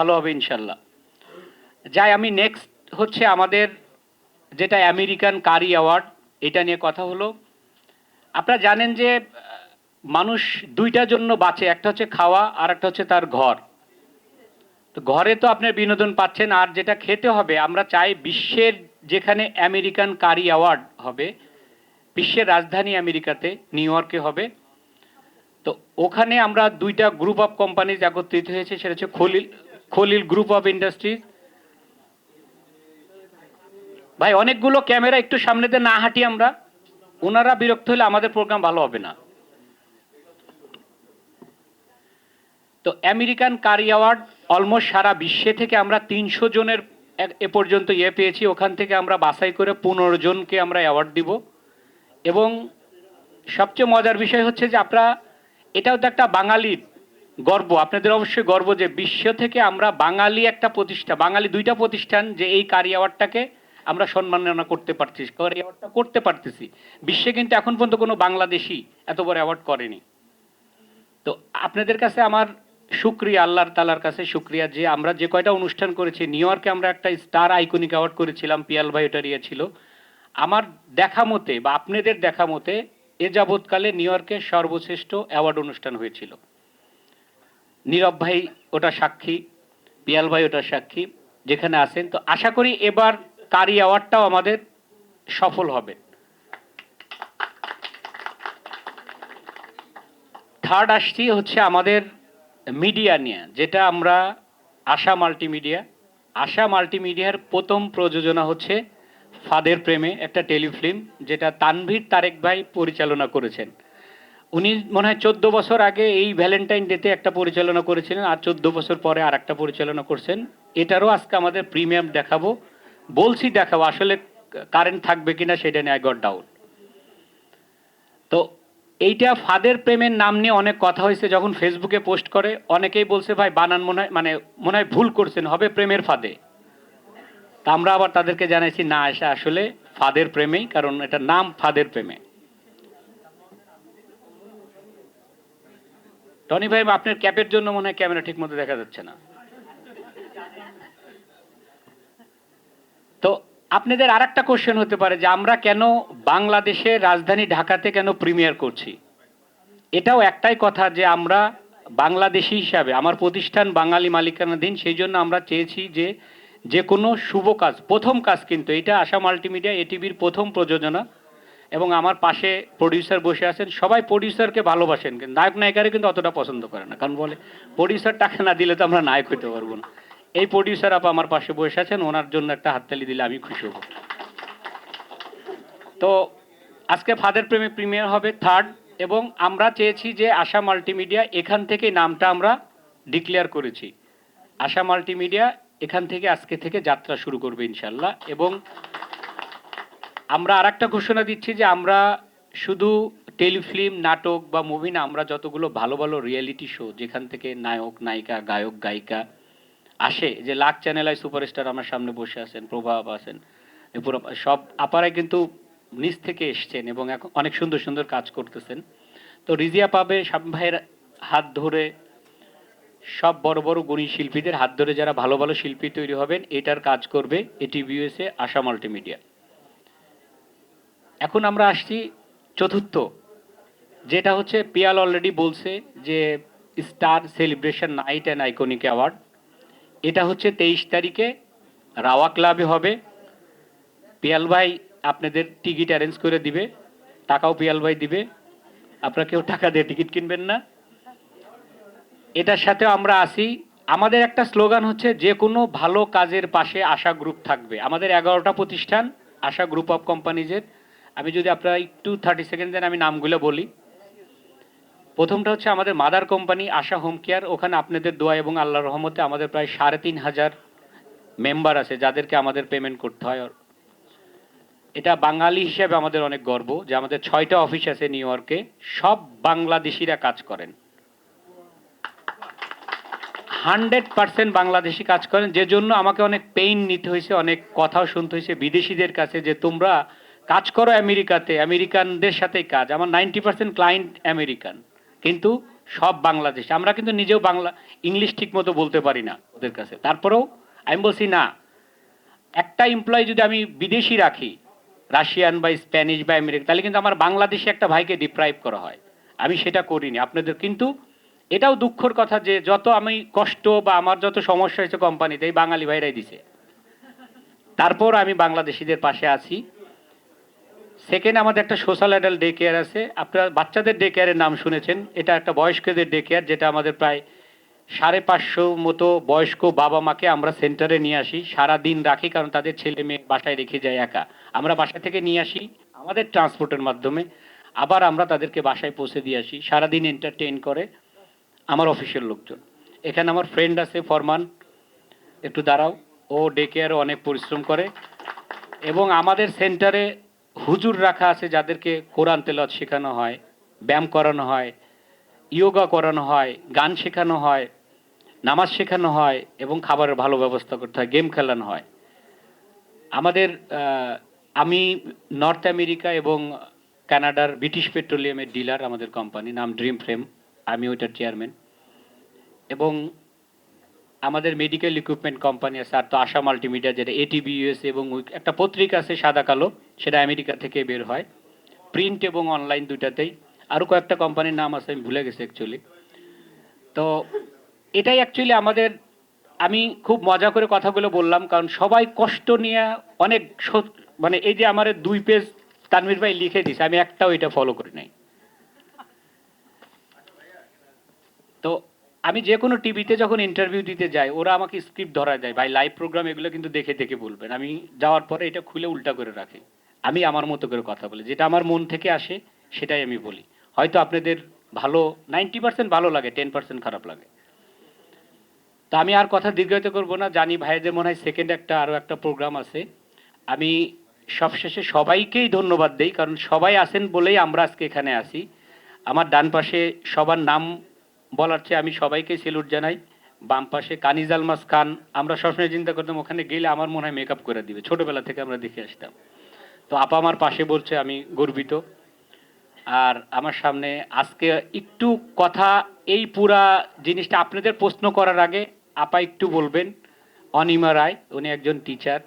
ভালো হবে ইনশাল্লাহ। যাই, আমি নেক্সট হচ্ছে আমাদের যেটা আমেরিকান কারি অ্যাওয়ার্ড, এটা নিয়ে কথা হলো। আপনারা জানেন যে মানুষ দুইটার জন্য বাঁচে, একটা হচ্ছে খাওয়া আর একটা হচ্ছে তার ঘর। তো ঘরে তো আপনার বিনোদন পাচ্ছেন, আর যেটা খেতে হবে, আমরা চাই বিশ্বের যেখানে আমেরিকান কারি অ্যাওয়ার্ড হবে, বিশ্বের রাজধানী আমেরিকাতে, নিউ ইয়র্কে হবে। তো ওখানে আমরা দুইটা গ্রুপ অফ কোম্পানিজ একত্রিত হয়েছে, সেটা হচ্ছে Khalil Khalil group of industries ভাই, অনেকগুলো ক্যামেরা একটু সামনেতে না হাঁটি আমরা। ওনারা বিরক্ত হলে আমাদের প্রোগ্রাম ভালো হবে না। তো আমেরিকান কারি অ্যাওয়ার্ড অলমোস্ট সারা বিশ্বে থেকে আমরা তিনশো জনের এ পর্যন্ত ইয়ে পেয়েছি। ওখান থেকে আমরা বাছাই করে পনেরো জনকে আমরা অ্যাওয়ার্ড দিব। এবং সবচেয়ে মজার বিষয় হচ্ছে যে আপনারা, এটাও তো একটা বাঙালির গর্ব, আপনাদের অবশ্যই গর্ব যে বিশ্ব থেকে আমরা বাঙালি একটা প্রতিষ্ঠান বাঙালি দুইটা প্রতিষ্ঠান যে এই কারি অ্যাওয়ার্ডটাকে আমরা সম্মাননা করতে পারছি কারি অ্যাওয়ার্ডটা করতে পারতেছি। বিশ্বে কিন্তু এখন পর্যন্ত কোনো বাংলাদেশি এত বড় অ্যাওয়ার্ড করেনি। তো আপনাদের কাছে আমার শুক্রিয়া, আল্লাহর তালার কাছে শুক্রিয়া যে আমরা যে কয়টা অনুষ্ঠান করেছি, নিউ ইয়র্কে আমরা একটা স্টার আইকনিক অ্যাওয়ার্ড করেছিলাম, পিয়াল ভাই ওটা ছিল। আমার দেখা মতে বা আপনাদের দেখা মতে এ যাবৎকালে নিউ ইয়র্কে সর্বশ্রেষ্ঠ অ্যাওয়ার্ড অনুষ্ঠান হয়েছিল। নীরব ভাই ওটা সাক্ষী, পিয়াল ভাই ওটা সাক্ষী যেখানে আছেন। তো আশা করি এবার কারি অ্যাওয়ার্ডটাও আমাদের সফল হবে। থার্ড আসছি হচ্ছে আমাদের মিডিয়া নিয়ে, যেটা আমরা আশা মাল্টিমিডিয়া। আশা মাল্টিমিডিয়ার প্রথম প্রযোজনা হচ্ছে ফাদের প্রেমে একটা টেলিফিল্ম, যেটা তানভীর তারেক ভাই পরিচালনা করেছেন। উনি মনে হয় চোদ্দ বছর আগে এই ভ্যালেন্টাইন ডেতে একটা পরিচালনা করেছিলেন, আর চোদ্দ বছর পরে আর একটা পরিচালনা করছেন। এটারও আজকে আমাদের প্রিমিয়াম দেখাবো। বলছি দেখাবো, আসলে কারেন্ট থাকবে কিনা সেটা নিয়ে আই ডাউট তো এইটা ফাদের প্রেমের নাম নিয়ে অনেক কথা হয়েছে, যখন ফেসবুকে পোস্ট করে, অনেকেই বলছে, ভাই, বানান মনে হয় মানে মনে হয় ভুল করছেন, হবে প্রেমের ফাদে। তা আমরা আবার তাদেরকে জানাইছি, না আসা আসলে ফাদের প্রেমেই, কারণ এটা নাম ফাদের প্রেমে। টনি ভাই, আপনার ক্যাপের জন্য মনে হয় ক্যামেরা ঠিক মতো দেখা যাচ্ছে না। তো আপনাদের আর একটা কোশ্চেন হতে পারে যে আমরা কেন বাংলাদেশের রাজধানী ঢাকাতে কেন প্রিমিয়ার করছি? এটাও একটাই কথা যে আমরা বাংলাদেশি হিসাবে, আমার প্রতিষ্ঠান বাঙালি মালিকানাধীন, সেই জন্য আমরা চেয়েছি যে যে কোনো শুভ কাজ, প্রথম কাজ কিন্তু, এটা আশা মাল্টিমিডিয়া এটিভির প্রথম প্রযোজনা এবং আমার পাশে প্রডিউসার বসে আছেন। সবাই প্রডিউসারকে ভালোবাসেন, কিন্তু নায়ক নায়িকারে কিন্তু অতটা পছন্দ করে না। কারণ বলে প্রডিউসার টাকা না দিলে তো আমরা নায়ক হতে পারব না। এই প্রডিউসার আপা আমার পাশে বসে আছেন, ওনার জন্য একটা হাততালি দিলে আমি খুশি হব। তো আজকে ফাদার প্রেমে প্রিমিয়ার হবে থার্ড এবং আমরা চেয়েছি যে আশা মাল্টিমিডিয়া এখান থেকে নামটা আমরা ডিক্লেয়ার করেছি। আশা মাল্টিমিডিয়া এখান থেকে আজকে থেকে যাত্রা শুরু করবে ইনশাল্লাহ এবং আমরা আর একটা ঘোষণা দিচ্ছি যে আমরা শুধু টেলিফিল্ম, নাটক বা মুভি না, আমরা যতগুলো ভালো ভালো রিয়েলিটি শো যেখান থেকে নায়ক, নায়িকা, গায়ক, গায়িকা আসে, যে লাখ চ্যানেল সুপারস্টার আমার সামনে বসে আছেন, প্রভাব আছেন সব আপারাই কিন্তু নিচ থেকে এসছেন এবং এখন অনেক সুন্দর সুন্দর কাজ করতেছেন। তো রিজিয়া পাবে, শাম ভাইয়ের হাত ধরে সব বড় বড় গুণী শিল্পীদের হাত ধরে যারা ভালো ভালো শিল্পী তৈরি হবেন, এটার কাজ করবে এটিভিউএসএ আসাম মাল্টিমিডিয়া এখন আমরা আসছি চতুর্থ, যেটা হচ্ছে পিয়াল অলরেডি বলছে যে star celebration night and iconic award. এটা হচ্ছে তেইশ তারিখে রাওয়া ক্লাবে হবে। পিয়াল ভাই আপনাদের টিকিট অ্যারেঞ্জ করে দিবে, টাকাও পিয়াল ভাই দিবে। আপনারা কেউ টাকা দিয়ে টিকিট কিনবেন না। এটার সাথেও আমরা আসি। আমাদের একটা স্লোগান হচ্ছে, যে কোনো ভালো কাজের পাশে আশা গ্রুপ থাকবে। আমাদের এগারোটা প্রতিষ্ঠান, আশা গ্রুপ অফ কোম্পানিজের আমি যদি আপনারা একটু থার্টি সেকেন্ড দেন আমি নামগুলো বলি। প্রথমটা হচ্ছে আমাদের mother company Asha home care ওখানে আপনাদের দোয়া এবং আল্লাহর রহমতে আমাদের প্রায় সাড়ে তিন হাজার মেম্বার আছে, যাদেরকে আমাদের পেমেন্ট করতে হয়। এটা বাঙালি হিসেবে আমাদের অনেক গর্ব যে আমাদের ছয়টা অফিস আছে নিউ ইয়র্কে সব বাংলাদেশিরা কাজ করেন। হান্ড্রেড পার্সেন্ট বাংলাদেশি কাজ করেন যে জন্য আমাকে অনেক পেইন নিতে হয়েছে, অনেক কথাও শুনতে হয়েছে বিদেশিদের কাছে যে তোমরা কাজ করো আমেরিকাতে, আমেরিকানদের সাথে কাজ। আমার নাইনটি পার্সেন্ট ক্লায়েন্ট আমেরিকান, কিন্তু সব বাংলাদেশ। আমরা কিন্তু নিজেও বাংলা, ইংলিশ ঠিক মতো বলতে পারি না ওদের কাছে। তারপরেও আমি বলছি, না, একটা এমপ্লয় যদি আমি বিদেশি রাখি, রাশিয়ান বা স্প্যানিশ বা আমেরিকা তাহলে কিন্তু আমার বাংলাদেশে একটা ভাইকে ডিপ্রাইভ করা হয়। আমি সেটা করিনি। আপনাদের কিন্তু এটাও দুঃখর কথা যে যত আমি কষ্ট বা আমার যত সমস্যা হয়েছে কোম্পানিতে এই বাঙালি ভাইরাই দিছে। তারপর আমি বাংলাদেশিদের পাশে আছি। সেকেন্ড আমাদের একটা সোশ্যাল অ্যাডাল্ট ডে কেয়ার আছে। আপনারা বাচ্চাদের ডে কেয়ারের নাম শুনেছেন। এটা একটা বয়স্কদের ডে কেয়ার যেটা আমাদের প্রায় সাড়ে পাঁচশো মতো বয়স্ক বাবা মাকে আমরা সেন্টারে নিয়ে আসি। সারা দিন রাখি, কারণ তাদের ছেলে মেয়ে বাসায় রেখে যায় একা। আমরা বাসা থেকে নিয়ে আসি আমাদের ট্রান্সপোর্টের মাধ্যমে। আবার আমরা তাদেরকে বাসায় পৌঁছে দিয়ে আসি। সারাদিন এন্টারটেইন করে আমার অফিসের লোকজন। এখানে আমার ফ্রেন্ড আছে, ফরমান। একটু দাঁড়াও। ও ডে কেয়ারও অনেক পরিশ্রম করে। এবং আমাদের সেন্টারে হুজুর রাখা আছে যাদেরকে কোরআন তেলত শেখানো হয়, ব্যায়াম করানো হয়, ইয়োগা করানো হয়, গান শেখানো হয়, নামাজ শেখানো হয় এবং খাবারের ভালো ব্যবস্থা করতে হয়, গেম খেলানো হয়। আমাদের আমি নর্থ আমেরিকা এবং কানাডার ব্রিটিশ পেট্রোলিয়ামের ডিলার আমাদের কোম্পানি, নাম ড্রিম ফ্রেম আমি ওইটার চেয়ারম্যান। এবং আমাদের মেডিকেল ইকুইপমেন্ট কোম্পানি আছে, আর তো আশা মাল্টিমিডিয়া যেটা এটিবি ইউএস এবং একটা পত্রিকা আছে, সাদা কালো, সেটা আমেরিকা থেকে বের হয়। প্রিন্ট এবং অনলাইন দুইটাতেই। আরও কয়েকটা কোম্পানির নাম আছে, আমি ভুলে গেছি অ্যাকচুয়ালি তো এটাই অ্যাকচুয়ালি আমাদের, আমি খুব মজা করে কথাগুলো বললাম, কারণ সবাই কষ্ট নিয়ে অনেক মানে এই যে আমার দুই পেজ তানভীর ভাই লিখে দিছে আমি একটাও এটা ফলো করি নাই। তো আমি যে কোনো টিভিতে যখন ইন্টারভিউ দিতে যাই, ওরা আমাকে স্ক্রিপ্ট ধরা দেয়, ভাই লাইভ প্রোগ্রাম এগুলো কিন্তু দেখে দেখে বলবেন। আমি যাওয়ার পরে এটা খুলে উল্টা করে রাখি। আমি আমার মতো করে কথা বলি। যেটা আমার মন থেকে আসে, সেটাই আমি বলি। হয়তো আপনাদের ভালো নাইনটি পার্সেন্ট ভালো লাগে টেন পার্সেন্ট খারাপ লাগে। তা আমি আর কথা দীর্ঘায়িত করব না। জানি ভাইদের মনে হয় সেকেন্ড একটা আরও একটা প্রোগ্রাম আছে। আমি সবশেষে সবাইকেই ধন্যবাদ দেই, কারণ সবাই আসেন বলেই আমরা আজকে এখানে আসি আমার ডান পাশে সবার নাম বলার চেয়ে আমি সবাইকে সেলুট জানাই। বাম পাশে কানিজ আলমাস খান, আমরা সবসময় চিন্তা করতাম ওখানে গেলে আমার মনে হয় মেকআপ করে দিবে। ছোটবেলা থেকে আমরা দেখে আসতাম। তো আপা আমার পাশে বলছে, আমি গর্বিত। আর আমার সামনে আজকে একটু কথা, এই পুরা জিনিসটা আপনাদের প্রশ্ন করার আগে আপা একটু বলবেন। অনিমা রায়, উনি একজন টিচার